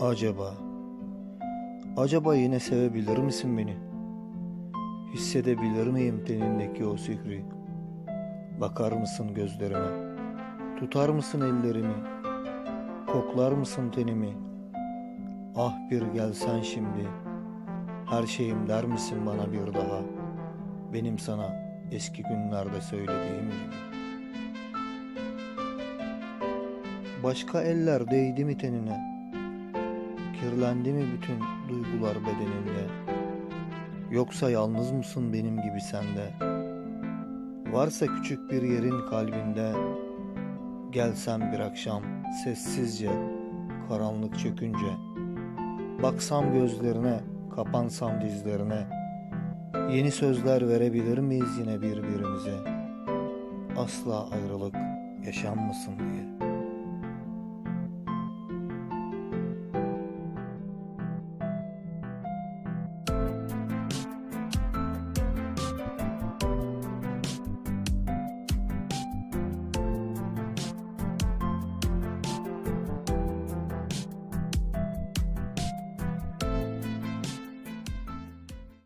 Acaba, acaba yine sevebilir misin beni? Hissedebilir miyim tenindeki o sihri? Bakar mısın gözlerime? Tutar mısın ellerimi? Koklar mısın tenimi? Ah bir gelsen şimdi. Her şeyim der misin bana bir daha? Benim sana eski günlerde söylediğim gibi. Başka eller değdi mi tenine? Kirlendi mi bütün duygular bedeninde? Yoksa yalnız mısın benim gibi sende? Varsa küçük bir yerin kalbinde Gelsem bir akşam sessizce Karanlık çökünce Baksam gözlerine Kapansam dizlerine Yeni sözler verebilir miyiz yine birbirimize Asla ayrılık yaşanmasın diye